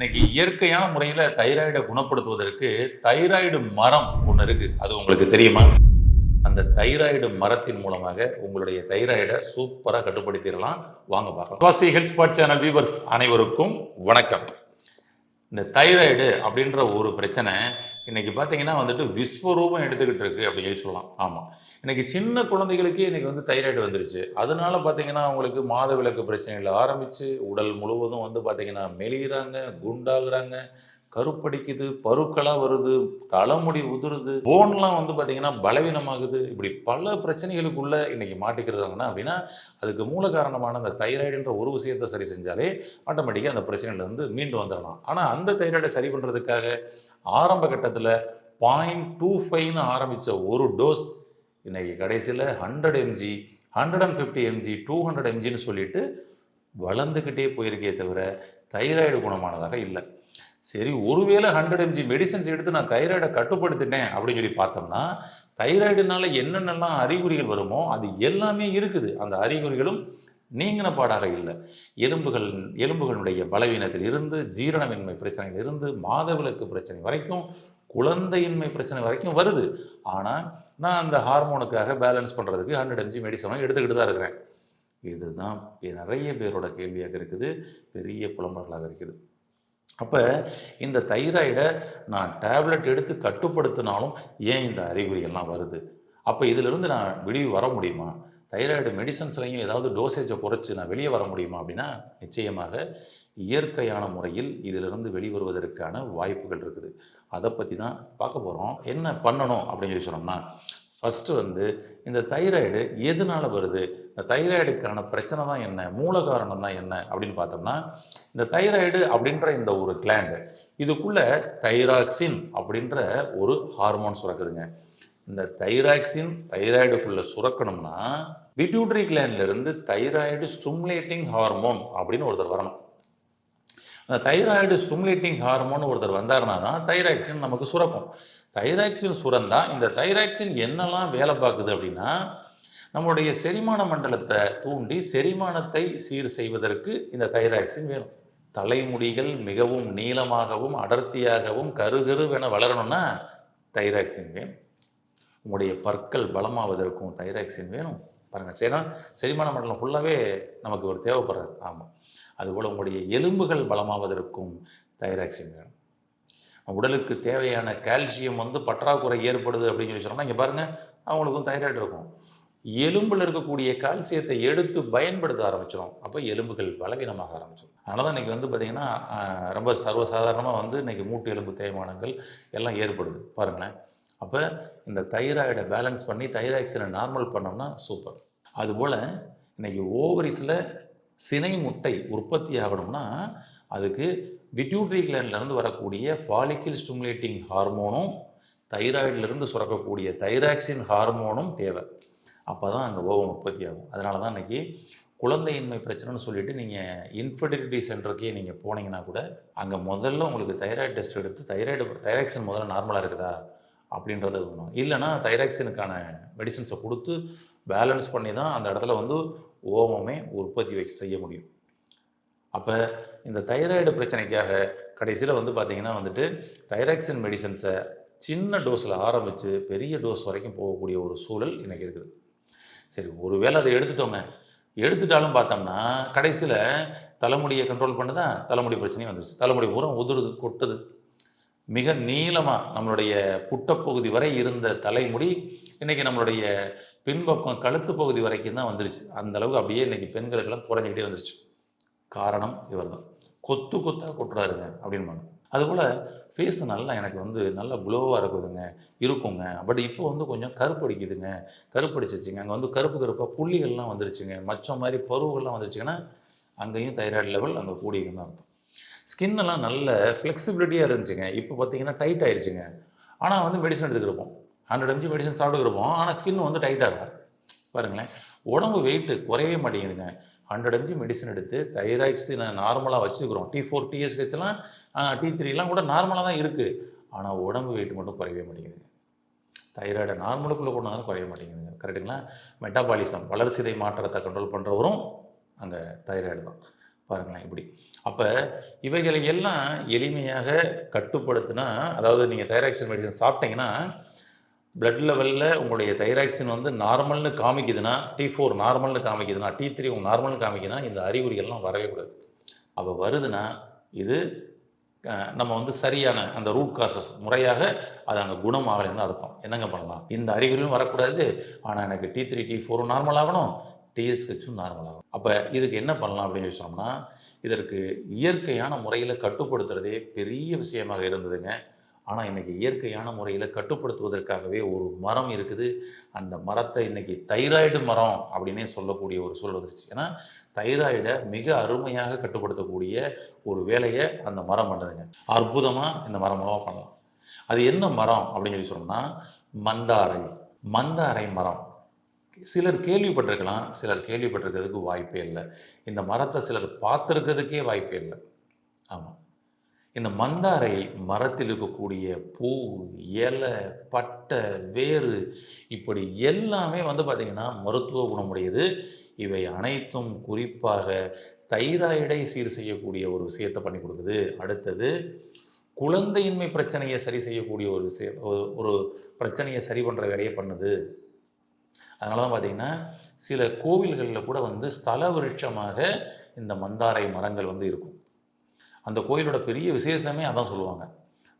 இன்னைக்கு இயற்கையான முறையில் தைராய்டை குணப்படுத்துவதற்கு தைராய்டு மரம் ஒன்று இருக்கு. அது உங்களுக்கு தெரியுமா? அந்த தைராய்டு மரத்தின் மூலமாக உங்களுடைய தைராய்டை சூப்பராக கட்டுப்படுத்திடலாம். வாங்க பார்க்கலாம். வாசி ஹெல்த் ஸ்பாட் சேனல் வியூவர்ஸ் அனைவருக்கும் வணக்கம். இந்த தைராய்டு அப்படின்ற ஒரு பிரச்சனை இன்றைக்கி பார்த்தீங்கன்னா வந்துட்டு விஸ்வரூபம் எடுத்துக்கிட்டு இருக்கு அப்படின்னு சொல்லி சொல்லலாம். ஆமாம் இன்றைக்கி சின்ன குழந்தைகளுக்கே இன்னைக்கு வந்து தைராய்டு வந்துருச்சு. அதனால பார்த்தீங்கன்னா அவங்களுக்கு மாத விளக்கு பிரச்சனைகள் ஆரம்பித்து உடல் முழுவதும் வந்து பார்த்திங்கன்னா மெலிகிறாங்க குண்டாகிறாங்க கருப்படிக்குது பருக்களாக வருது தலைமுடி உதிருது போன்லாம் வந்து பார்த்திங்கன்னா பலவீனமாகுது. இப்படி பல பிரச்சனைகளுக்குள்ளே இன்றைக்கி மாட்டிக்கிறாங்கன்னா அப்படின்னா அதுக்கு மூல காரணமான அந்த தைராய்டுன்ற ஒரு விஷயத்தை சரி செஞ்சாலே ஆட்டோமேட்டிக்காக அந்த பிரச்சனையிலேருந்து மீண்டு வந்துடலாம். ஆனால் அந்த தைராய்டை சரி பண்ணுறதுக்காக ஆரம்ப கட்டத்தில் பாயிண்ட் டூ ஃபைவ்னு ஆரம்பித்த ஒரு டோஸ் இன்றைக்கி கடைசியில் hundred mg hundred and fifty mg two hundred எம்ஜின்னு சொல்லிட்டு வளர்ந்துக்கிட்டே போயிருக்கே தவிர தைராய்டு குணமானதாக இல்லை. சரி ஒருவேளை ஹண்ட்ரட் எம்ஜி மெடிசன்ஸ் எடுத்து நான் தைராய்டை கட்டுப்படுத்திட்டேன் அப்படின்னு சொல்லி பார்த்தோம்னா தைராய்டுனால என்னென்னலாம் அறிகுறிகள் வருமோ அது எல்லாமே இருக்குது. அந்த அறிகுறிகளும் நீங்கின பாடாக இல்லை. எலும்புகள் எலும்புகளுடைய பலவீனத்தில் இருந்து ஜீரணமின்மை பிரச்சனையில் இருந்து மாதவிலக்கு பிரச்சனை வரைக்கும் குழந்தையின்மை பிரச்சனை வரைக்கும் வருது. ஆனால் நான் அந்த ஹார்மோனுக்காக பேலன்ஸ் பண்ணுறதுக்கு ஹண்ட்ரட் எம்ஜி மெடிசனும் எடுத்துக்கிட்டு தான் இருக்கிறேன். இதுதான் நிறைய பேரோட கேள்வியாக இருக்குது பெரிய புலம்பல்களாக இருக்குது. அப்போ இந்த தைராய்டை நான் டேப்லெட் எடுத்து கட்டுப்படுத்தினாலும் ஏன் இந்த அறிகுறியெல்லாம் வருது? அப்போ இதிலிருந்து நான் விடிவு வர முடியுமா? தைராய்டு மெடிசன்ஸ்லையும் ஏதாவது டோசேஜை குறைச்சி நான் வெளியே வர முடியுமா அப்படின்னா நிச்சயமாக இயற்கையான முறையில் இதிலிருந்து வெளிவருவதற்கான வாய்ப்புகள் இருக்குது. அதை பற்றி தான் பார்க்க போகிறோம் என்ன பண்ணணும் அப்படின்னு சொல்லி சொன்னோம்னா ஃபஸ்ட்டு வந்து இந்த தைராய்டு எதனால் வருது? இந்த தைராய்டுக்கான பிரச்சனை தான் என்ன? மூல காரணம் தான் என்ன? அப்படின்னு பார்த்தோம்னா இந்த தைராய்டு அப்படின்ற இந்த ஒரு கிளாண்டு இதுக்குள்ளே தைராக்சின் அப்படின்ற ஒரு ஹார்மோன் சுரக்குதுங்க. இந்த தைராக்சின் தைராய்டுக்குள்ளே சுரக்கணும்னா பிட்யூட்ரி இருந்து தைராய்டு ஸ்டிமுலேட்டிங் ஹார்மோன் அப்படின்னு ஒருத்தர் வரணும். அந்த தைராய்டு ஸ்டிமுலேட்டிங் ஹார்மோன் ஒருத்தர் வந்தார்னா தான் தைராக்சின் நமக்கு சுரக்கும். தைராக்சின் சுரந்தா இந்த தைராக்சின் என்னெல்லாம் வேலை பார்க்குது அப்படின்னா நம்மளுடைய செரிமான மண்டலத்தை தூண்டி செரிமானத்தை சீர் செய்வதற்கு இந்த தைராக்சின் வேணும். தலைமுடிகள் மிகவும் நீளமாகவும் அடர்த்தியாகவும் கருகருவென வளரணும்னா தைராக்சின் வேணும். உங்களுடைய பற்கள் பலமாவதற்கும் தைராக்சின் வேணும். பாருங்கள் சரி செரிமான மண்டலம் ஃபுல்லாகவே நமக்கு ஒரு தேவைப்படுறது. ஆமாம் அதுபோல் உங்களுடைய எலும்புகள் பலமாவதற்கும் தைராக்சின் வேணும். உடலுக்கு தேவையான கால்சியம் வந்து பற்றாக்குறை ஏற்படுது அப்படின்னு சொல்லி சொன்னால் இங்கே பாருங்கள் அவங்களுக்கும் தைராய்டு இருக்கும். எலும்பில் இருக்கக்கூடிய கால்சியத்தை எடுத்து பயன்படுத்த ஆரம்பிச்சிடும் அப்போ எலும்புகள் பலவீனமாக ஆரம்பிச்சிடும் அதனால் தான் இன்றைக்கி வந்து பார்த்திங்கன்னா ரொம்ப சர்வசாதாரணமாக வந்து இன்றைக்கி மூட்டு எலும்பு தேய்மானங்கள் எல்லாம் ஏற்படுது. பாருங்களேன். அப்போ இந்த தைராய்டை பேலன்ஸ் பண்ணி தைராக்சினை நார்மல் பண்ணோம்னா சூப்பர் அதுபோல் இன்றைக்கி ஓவரிஸில் சினை முட்டை உற்பத்தி ஆகணும்னா அதுக்கு விட்யூட்ரி கிளாண்ட்லேருந்து வரக்கூடிய ஃபாலிக்கிள் ஸ்டிமுலேட்டிங் ஹார்மோனும் தைராய்டிலிருந்து சுரக்கக்கூடிய தைராக்சின் ஹார்மோனும் தேவை. அப்போ தான் அங்கே ஓவம் உற்பத்தி ஆகும். அதனால தான் இன்றைக்கி குழந்தையின்மை பிரச்சனைன்னு சொல்லிட்டு நீங்கள் இன்ஃபர்டிலிட்டி சென்டருக்கே நீங்கள் போனீங்கன்னா கூட அங்கே முதல்ல உங்களுக்கு தைராய்டு டெஸ்ட் எடுத்து தைராய்டு தைராக்சின் முதல்ல நார்மலாக இருக்குதா? அப்படின்றத வேணும். இல்லைன்னா தைராக்சினுக்கான மெடிசன்ஸை கொடுத்து பேலன்ஸ் பண்ணி தான் அந்த இடத்துல வந்து ஓமமே உற்பத்தி வை செய்ய முடியும். அப்போ இந்த தைராய்டு பிரச்சனைக்காக கடைசியில் வந்து பார்த்தீங்கன்னா வந்துட்டு தைராக்சின் மெடிசன்ஸை சின்ன டோஸில் ஆரம்பித்து பெரிய டோஸ் வரைக்கும் போகக்கூடிய ஒரு சூழல் எனக்கு இருக்குது. சரி ஒருவேளை அதை எடுத்துட்டோங்க. எடுத்துட்டாலும் பார்த்தோம்னா கடைசியில் தலைமுடியை கண்ட்ரோல் பண்ணுதா தலைமுடி பிரச்சனையும் வந்துருச்சு. தலைமுடி பூரா உதிருது கொட்டுது. மிக நீளமாக நம்மளுடைய புட்டப்பகுதி வரை இருந்த தலைமுடி இன்றைக்கி நம்மளுடைய பின்பக்கம் கழுத்து பகுதி வரைக்கும் தான் வந்துருச்சு. அந்தளவுக்கு அப்படியே இன்றைக்கி பெண்களுக்கெல்லாம் குறைஞ்சிக்கிட்டே வந்துருச்சு. காரணம் இவர் தான் கொத்து கொத்தாக கொட்டுறாருங்க அப்படின்பாங்க. அதுபோல் ஃபேஸ் நல்லா எனக்கு வந்து நல்லா க்ளோவாக இருக்குதுங்க. இருக்குங்க. பட் இப்போ வந்து கொஞ்சம் கருப்படிக்குதுங்க கருப்படிச்சிச்சுங்க அங்கே வந்து கருப்பு கருப்பாக புள்ளிகள்லாம் வந்துருச்சுங்க. மச்சம் மாதிரி பருவுகள்லாம் வந்துருச்சுங்கன்னா அங்கேயும் தைராய்டு லெவல் அங்கே கூடியிருக்குன்னு அர்த்தம். ஸ்கின் எல்லாம் நல்ல ஃப்ளெக்சிபிலிட்டியாக இருந்துச்சுங்க. இப்போ பார்த்தீங்கன்னா டைட் ஆயிடுச்சுங்க ஆனால் வந்து மெடிசன் எடுத்துக்கிருப்போம் ஹண்ட்ரட் எம்ஜி மெடிசன் சாப்பிட்டுருப்போம் ஆனால் ஸ்கின் வந்து டைட்டாக இருக்கும். பாருங்களேன். உடம்பு வெயிட்டு குறையவே மாட்டேங்குதுங்க. ஹண்ட்ரட் எம்ஜி மெடிசன் எடுத்து தைராய்ட்ஸினை நார்மலாக வச்சுக்கிறோம். டி ஃபோர் டிஎஸ்ஹெச்லாம் டி த்ரீலாம் கூட நார்மலாக தான் இருக்குது ஆனால் உடம்பு வெயிட் மட்டும் குறையவே மாட்டேங்குது தைராய்டை நார்மலுக்குள்ளே போனாலும் குறைய மாட்டேங்குதுங்க. கரெக்டுங்களா மெட்டாபாலிசம் வளர்சிதை மாற்றத்தை கண்ட்ரோல் பண்ணுறவரும் அங்கே தைராய்டு தான். பாருங்களேன் இப்படி. அப்போ இவைகளை எல்லாம் எளிமையாக கட்டுப்படுத்தினா அதாவது நீங்கள் தைராக்சின் மெடிசன் சாப்பிட்டீங்கன்னா பிளட் லெவலில் உங்களுடைய தைராக்சின் வந்து நார்மல்னு காமிக்குதுன்னா டி ஃபோர் நார்மல்னு காமிக்குதுன்னா டி த்ரீ உங்கள் நார்மல்னு காமிக்குதுன்னா இந்த அறிகுறிகள்லாம் வரவே கூடாது. அப்போ வருதுன்னா இது நம்ம வந்து சரியான அந்த ரூட் காசஸ் முறையாக அது அங்கே குணம் ஆகலைன்னு அர்த்தம். என்னங்க பண்ணலாம்? இந்த அறிகுறியும் வரக்கூடாது. ஆனால் எனக்கு டி த்ரீ டி ஃபோரும் நார்மல் ஆகணும். டிஎஸ்ஹெச்சும் நார்மலாகும் அப்போ இதுக்கு என்ன பண்ணலாம் அப்படின்னு சொன்னோம்னா இதற்கு இயற்கையான முறையில் கட்டுப்படுத்துறதே பெரிய விஷயமாக இருந்ததுங்க. ஆனால் இன்னைக்கு இயற்கையான முறையில் கட்டுப்படுத்துவதற்காகவே ஒரு மரம் இருக்குது. அந்த மரத்தை இன்னைக்கு தைராய்டு மரம் அப்படின்னே சொல்லக்கூடிய ஒரு சூழல் வந்துருச்சு. ஏன்னா தைராய்டை மிக அருமையாக கட்டுப்படுத்தக்கூடிய ஒரு வேலையை அந்த மரம் பண்ணுதுங்க. அற்புதமாக இந்த மரம் மூலமாக பண்ணலாம். அது என்ன மரம் அப்படின்னு சொல்லி சொன்னோம்னா மந்தாரை. மந்தாரை மரம். சிலர் கேள்விப்பட்டிருக்கலாம் சிலர் கேள்விப்பட்டிருக்கிறதுக்கு வாய்ப்பே இல்லை. இந்த மரத்தை சிலர் பார்த்துருக்கிறதுக்கே வாய்ப்பே இல்லை. ஆமாம் இந்த மந்தாரை மரத்தில் இருக்கக்கூடிய பூ இலை பட்டை வேறு இப்படி எல்லாமே வந்து பார்த்திங்கன்னா மருத்துவ குணமுடையது. இவை அனைத்தும் குறிப்பாக தைராய்டை சீர் செய்யக்கூடிய ஒரு விஷயத்தை பண்ணி கொடுக்குது. அடுத்தது குழந்தையின்மை பிரச்சனையை சரி செய்யக்கூடிய ஒரு விஷய ஒரு- ஒரு பிரச்சனையை சரி பண்ணுற வேலையை பண்ணுது. அதனால தான் பார்த்தீங்கன்னா சில கோவில்களில் கூட வந்து ஸ்தல விருட்சமாக இந்த மந்தாரை மரங்கள் வந்து இருக்கும். அந்த கோயிலோட பெரிய விசேஷமே அதான் சொல்லுவாங்க.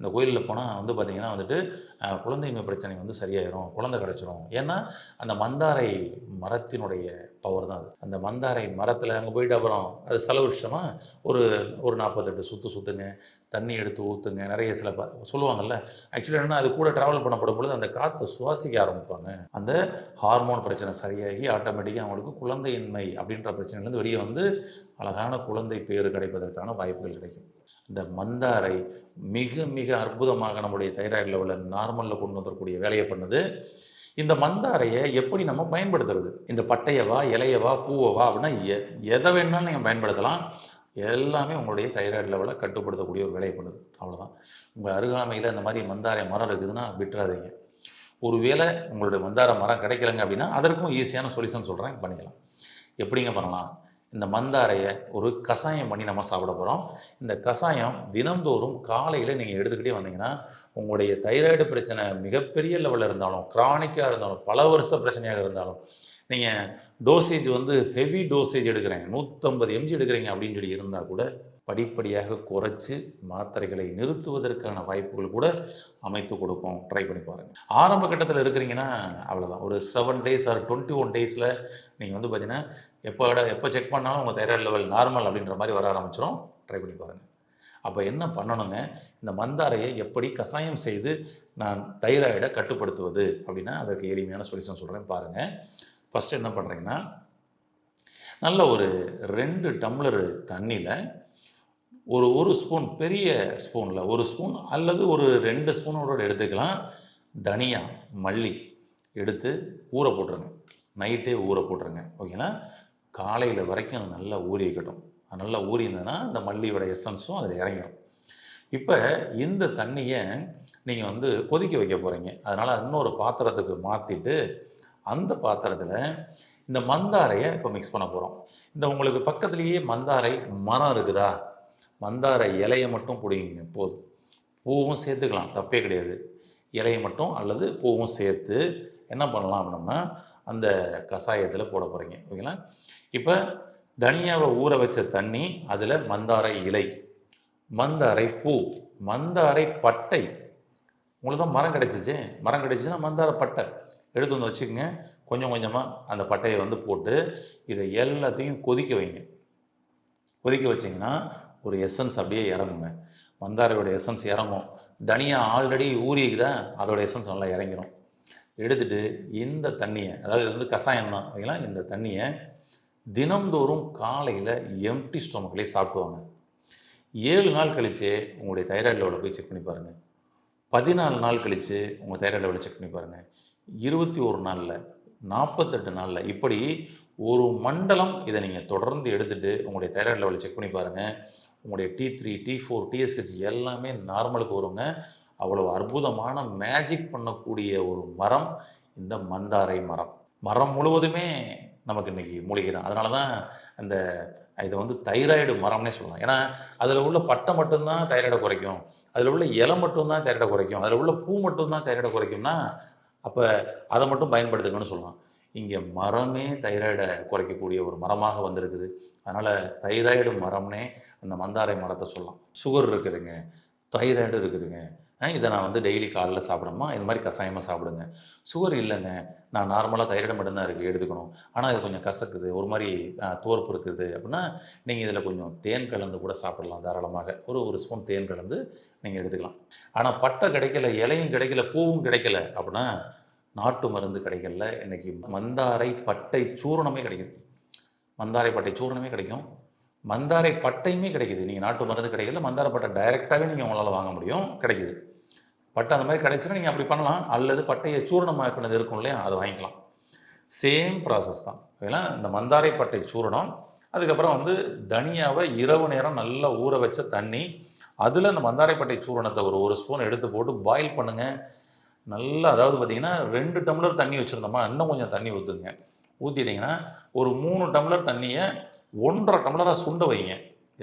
இந்த கோயிலில் போனால் வந்து பார்த்திங்கன்னா வந்துட்டு குழந்தைமை பிரச்சனை வந்து சரியாயிரும் குழந்தை கிடச்சிரும். ஏன்னா அந்த மந்தாரை மரத்தினுடைய பவர் தான் அது. அந்த மந்தாரை மரத்தில் அங்கே போயிட்டு அப்புறம் அது ஸ்தல ஒரு ஒரு நாற்பத்தெட்டு சுற்று சுற்றுங்க தண்ணி எடுத்து ஊற்றுங்க நிறைய சில சொல்லுவாங்கல்ல ஆக்சுவலி என்னென்னா அது கூட ட்ராவல் பண்ணப்படும் பொழுது அந்த காற்றை சுவாசிக்க ஆரம்பிப்பாங்க. அந்த ஹார்மோன் பிரச்சனை சரியாகி ஆட்டோமேட்டிக்காக அவங்களுக்கு குழந்தையின்மை அப்படின்ற பிரச்சனையிலேருந்து வெளியே வந்து அழகான குழந்தை பேர் கிடைப்பதற்கான வாய்ப்புகள் கிடைக்கும். இந்த மந்தாரை மிக மிக அற்புதமாக நம்முடைய தைராய்டு லெவலில் நார்மலில் கொண்டு வந்துடக்கூடிய வேலையை பண்ணுது. இந்த மந்தாரையை எப்படி நம்ம பயன்படுத்துறது? இந்த பட்டையவா இலையவா பூவவா அப்படின்னா எ- எதை வேணாலும் நீங்கள் பயன்படுத்தலாம். எல்லாமே உங்களுடைய தைராய்டு லெவலை கட்டுப்படுத்தக்கூடிய ஒரு வேலையை பண்ணுது. அவ்வளோதான் உங்கள் அருகாமையில் இந்த மாதிரி மந்தாரை மரம் இருக்குதுன்னா விட்டுறாதீங்க. ஒருவேளை உங்களுடைய மந்தார மரம் கிடைக்கலங்க அப்படின்னா அதற்கும் ஈஸியான சொல்யூஷன் சொல்கிறேன் பண்ணிக்கலாம். எப்படிங்க பண்ணலாம்? இந்த மந்தாரையை ஒரு கஷாயம் பண்ணி நம்ம சாப்பிட போகிறோம் இந்த கஷாயம் தினந்தோறும் காலையில் நீங்கள் எடுத்துக்கிட்டே வந்தீங்கன்னா உங்களுடைய தைராய்டு பிரச்சனை மிகப்பெரிய லெவலில் இருந்தாலும் கிரானிக்காக இருந்தாலும் பல வருஷ பிரச்சனையாக இருந்தாலும் நீங்கள் டோசேஜ் வந்து ஹெவி டோசேஜ் எடுக்கிறேன் நூற்றம்பது எம்ஜி எடுக்கிறீங்க அப்படின்னு சொல்லி இருந்தால் கூட படிப்படியாக குறைச்சி மாத்திரைகளை நிறுத்துவதற்கான வாய்ப்புகள் கூட அமைத்து கொடுக்கும். ட்ரை பண்ணி பாருங்கள் ஆரம்ப கட்டத்தில் இருக்கிறீங்கன்னா அவ்வளோதான் ஒரு seven days or twenty one டேஸில் நீங்கள் வந்து பார்த்தீங்கன்னா எப்போ எப்போ செக் பண்ணாலும் உங்கள் தைராய்டு லெவல் நார்மல் அப்படின்ற மாதிரி வர ஆரம்பிச்சிடும் ட்ரை பண்ணி பாருங்கள் அப்போ என்ன பண்ணணுங்க? இந்த மந்தாரையை எப்படி கஷாயம் செய்து நான் தைராய்டை கட்டுப்படுத்துவது அப்படின்னா அதற்கு எளிமையான சொல்யூஷன் சொல்கிறேன் பாருங்கள் ஃபஸ்ட்டு என்ன பண்ணுறீங்கன்னா நல்ல ஒரு ரெண்டு டம்ளர் தண்ணியில் ஒரு ஒரு ஸ்பூன் பெரிய ஸ்பூனில் ஒரு ஸ்பூன் அல்லது ஒரு ரெண்டு ஸ்பூனோட எடுத்துக்கலாம். தனியா மல்லி எடுத்து ஊற போட்டுருங்க. நைட்டே ஊற போட்டுருங்க. ஓகேங்களா காலையில் வரைக்கும் அது நல்லா ஊறி இருக்கட்டும். அது நல்லா ஊறி இருந்ததுன்னா இந்த மல்லியோட எசன்ஸும் அதில் இறங்கிடும் இப்போ இந்த தண்ணியை நீங்கள் வந்து கொதிக்க வைக்க போகிறீங்க அதனால் இன்னொரு பாத்திரத்துக்கு மாற்றிட்டு அந்த பாத்திரத்தில் இந்த மந்தாரையை இப்போ மிக்ஸ் பண்ண போகிறோம் இந்த உங்களுக்கு பக்கத்துலேயே மந்தாரை மரம் இருக்குதா? மந்தாரை இலையை மட்டும் பிடிங்க போதும். பூவும் சேர்த்துக்கலாம் தப்பே கிடையாது. இலையை மட்டும் அல்லது பூவும் சேர்த்து என்ன பண்ணலாம் அப்படின்னா அந்த கஷாயத்தில் போட போகிறீங்க ஓகேங்களா? இப்போ தனியாவை ஊற வச்ச தண்ணி அதில் மந்தாரை இலை மந்தாரை பூ மந்தாரை பட்டை. உங்களுக்கு தான் மரம் கிடச்சிச்சு. மரம் கிடச்சிச்சுன்னா மந்தார பட்டை. எடுத்து வந்து வச்சுக்கோங்க. கொஞ்சம் கொஞ்சமாக அந்த பட்டையை வந்து போட்டு இதை எல்லாத்தையும் கொதிக்க வைங்க. கொதிக்க வச்சிங்கன்னா ஒரு எசன்ஸ் அப்படியே இறங்குங்க. மந்தாரையோட எசன்ஸ் இறங்கும். தனியா ஆல்ரெடி ஊறிக்குதா அதோட எசன்ஸ் நல்லா இறங்கிடும் எடுத்துட்டு இந்த தண்ணியை அதாவது இது வந்து கஷாயம் தான் ஓகேங்களா? இந்த தண்ணியை தினம்தோறும் காலையில் எம்டி ஸ்டொமக்லேயே சாப்பிடுவாங்க. ஏழு நாள் கழித்து உங்களுடைய தைராய்டு லெவலில் போய் செக் பண்ணி பாருங்கள் பதினாலு நாள் கழித்து உங்கள் தைராய்டு லெவலில் செக் பண்ணி பாருங்கள் இருபத்தி ஒரு நாளில் நாற்பத்தெட்டு நாளில். இப்படி ஒரு மண்டலம் இதை நீங்கள் தொடர்ந்து எடுத்துகிட்டு உங்களுடைய தைராய்டு லெவலில் செக் பண்ணி பாருங்கள் உங்களுடைய T three T four TSH எல்லாமே நார்மலுக்கு வருங்க. அவ்வளவு அற்புதமான மேஜிக் பண்ணக்கூடிய ஒரு மரம் இந்த மந்தாரை மரம். மரம் முழுவதுமே நமக்கு இன்றைக்கி மூலிகை தான். அதனால தான் அந்த இதை வந்து தைராய்டு மரம்னே சொல்லலாம். ஏன்னா அதில் உள்ள பட்டை மட்டும்தான் தைராய்டை குறைக்கும். அதில் உள்ள இலை மட்டும்தான் தைராய்டை குறைக்கும். அதில் உள்ள பூ மட்டும்தான் தைராய்டை குறைக்கும்னா அப்போ அதை மட்டும் பயன்படுத்துங்கன்னு சொல்லலாம். இங்கே மரமே தைராய்டை குறைக்கக்கூடிய ஒரு மரமாக வந்திருக்குது. அதனால் தைராய்டு மரம்னே அந்த மந்தாரை மரத்தை சொல்லலாம். சுகர் இருக்குதுங்க. தைராய்டு இருக்குதுங்க. இதை நான் வந்து டெய்லி காலைல சாப்பிடணுமா? இது மாதிரி கஷாயமாக சாப்பிடுங்க. சுகர் இல்லைங்க நான் நார்மலாக தைராய்டு மட்டும்தான் இருக்குது எடுத்துக்கணும். ஆனால் இது கொஞ்சம் கசக்குது. ஒரு மாதிரி தோர்ப்பு இருக்குது அப்படின்னா நீங்கள் இதில் கொஞ்சம் தேன் கலந்து கூட சாப்பிடலாம் தாராளமாக. ஒரு ஒரு ஸ்பூன் தேன் கலந்து நீங்கள் எடுத்துக்கலாம். ஆனால் பட்டை கிடைக்கல இலையும் கிடைக்கல பூவும் கிடைக்கல அப்படின்னா நாட்டு மருந்து கிடைக்கல இன்றைக்கி மந்தாரை பட்டை சூரணமே கிடைக்குது. மந்தாரை பட்டை சூரணமே கிடைக்கும். மந்தாரை பட்டையுமே கிடைக்குது. நீங்கள் நாட்டு மருந்து கிடைக்கல மந்தாரை பட்டை டைரெக்டாகவே நீங்கள் உங்களால் வாங்க முடியும். கிடைக்குது. பட்டை அந்த மாதிரி கிடைச்சுன்னா நீங்கள் அப்படி பண்ணலாம். அல்லது பட்டையை சூரணமாக்கினது இருக்கும் இல்லையா? அதை வாங்கிக்கலாம். சேம் ப்ராசஸ் தான். ஏன்னா இந்த மந்தாரை பட்டை சூரணம் அதுக்கப்புறம் வந்து தனியாவை இரவு நேரம் நல்லா ஊற வச்ச தண்ணி அதில் அந்த மந்தாரை பட்டை சூரணத்தை ஒரு ஒரு ஸ்பூன் எடுத்து போட்டு பாயில் பண்ணுங்கள் நல்லா அதாவது பார்த்தீங்கன்னா ரெண்டு டம்ளர் தண்ணி வச்சுருந்தோமா? இன்னும் கொஞ்சம் தண்ணி ஊற்றுங்க ஊற்றிட்டிங்கன்னா ஒரு மூணு டம்ளர் தண்ணியை ஒன்றரை டம்ளராக சுண்ட வைங்க.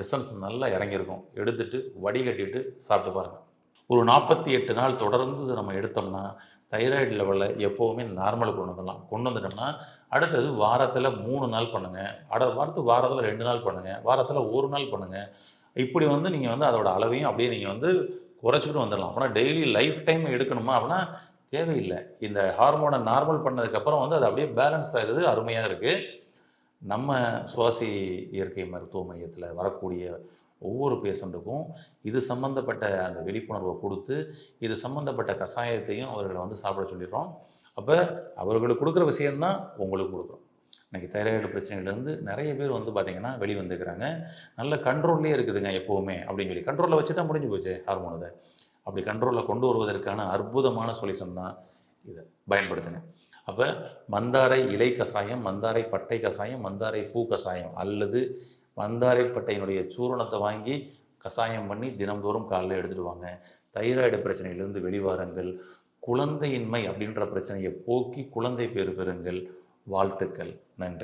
எசன்ஸ் நல்லா இறங்கியிருக்கும். எடுத்துட்டு வடிகட்டிட்டு சாப்பிட்டு பாருங்கள் ஒரு நாற்பத்தி எட்டு நாள் தொடர்ந்து நம்ம எடுத்தோம்னா தைராய்டு லெவலில் எப்போவுமே நார்மலுக்கு கொண்டு வந்துடலாம். கொண்டு வந்துட்டோம்னா அடுத்தது வாரத்தில் மூணு நாள் பண்ணுங்கள் அட வாரத்து வாரத்தில் ரெண்டு நாள் பண்ணுங்கள் வாரத்தில் ஒரு நாள் பண்ணுங்கள் இப்படி வந்து நீங்கள் வந்து அதோட அளவையும் அப்படியே நீங்கள் வந்து குறைச்சிட்டு வந்துடலாம். அப்படின்னா டெய்லி லைஃப் டைம் எடுக்கணுமா அப்படின்னா தேவையில்லை. இந்த ஹார்மோனை நார்மல் பண்ணதுக்கப்புறம் வந்து அது அப்படியே பேலன்ஸ் ஆகுது அருமையாக இருக்குது நம்ம சுவாசி இயற்கை மருத்துவ மையத்தில் வரக்கூடிய ஒவ்வொரு பேஷண்ட்டுக்கும் இது சம்மந்தப்பட்ட அந்த விழிப்புணர்வை கொடுத்து இது சம்மந்தப்பட்ட கஷாயத்தையும் அவர்களை வந்து சாப்பிட சொல்லிடுறோம். அப்போ அவர்களுக்கு கொடுக்குற விஷயந்தான் உங்களுக்கு கொடுக்குறோம். இன்றைக்கி தைராய்டு பிரச்சனையிலேருந்து நிறைய பேர் வந்து பார்த்திங்கன்னா வெளி வந்துக்கிறாங்க. நல்ல கண்ட்ரோல்லே இருக்குதுங்க எப்போவுமே அப்படின்னு சொல்லி. கண்ட்ரோலில் வச்சுட்டா முடிஞ்சு போச்சு ஹார்மோனதை அப்படி கண்ட்ரோலில் கொண்டு வருவதற்கான அற்புதமான சொல்யூஷன் தான் இதை. பயன்படுத்துங்க. அப்போ மந்தாரை இலை கஷாயம் மந்தாரை பட்டை கஷாயம் மந்தாரை பூ கஷாயம் அல்லது மந்தாரை பட்டையினுடைய சூரணத்தை வாங்கி கஷாயம் பண்ணி தினம்தோறும் காலையில் எடுத்துடுவாங்க தைராய்டு பிரச்சனையிலிருந்து வெளிவாருங்கள் குழந்தையின்மை அப்படின்ற பிரச்சனையை போக்கி குழந்தை பேறு பெறுங்கள். வாழ்த்துக்கள். நன்றி.